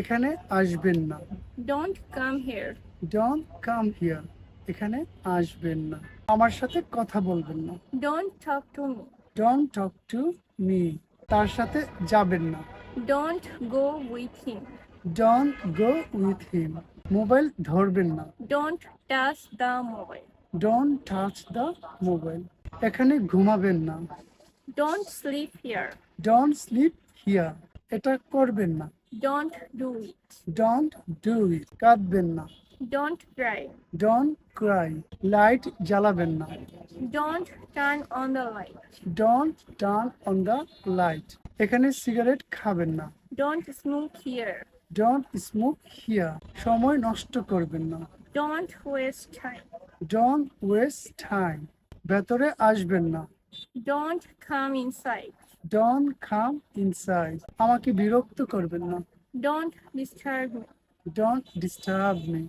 এখানে আসবেন না। Don't come here don't come here এখানে আসবেন না। আমার সাথে কথা বলবেন না। Don't talk to me don't talk to me তার সাথে যাবেন না। Don't go with him don't go with him mobile ধরবেন না। Don't touch the mobile don't touch the mobile এখানে ঘুমাবেন না। Don't sleep here don't sleep here এটা করবেন না। Don't do it. Don't do it কাঁদবেন না। Don't cry. Don't cry light জ্বালাবেন না। Don't turn on the light don't turn on the light এখানে সিগারেট খাবেন না। Don't smoke here don't smoke here সময় নষ্ট করবেন না। Don't waste time. Don't waste time ভেতরে আসবেন না। Don't come inside. Don't come inside. আমাকে বিরক্ত করবেন না Don't disturb me. Don't disturb me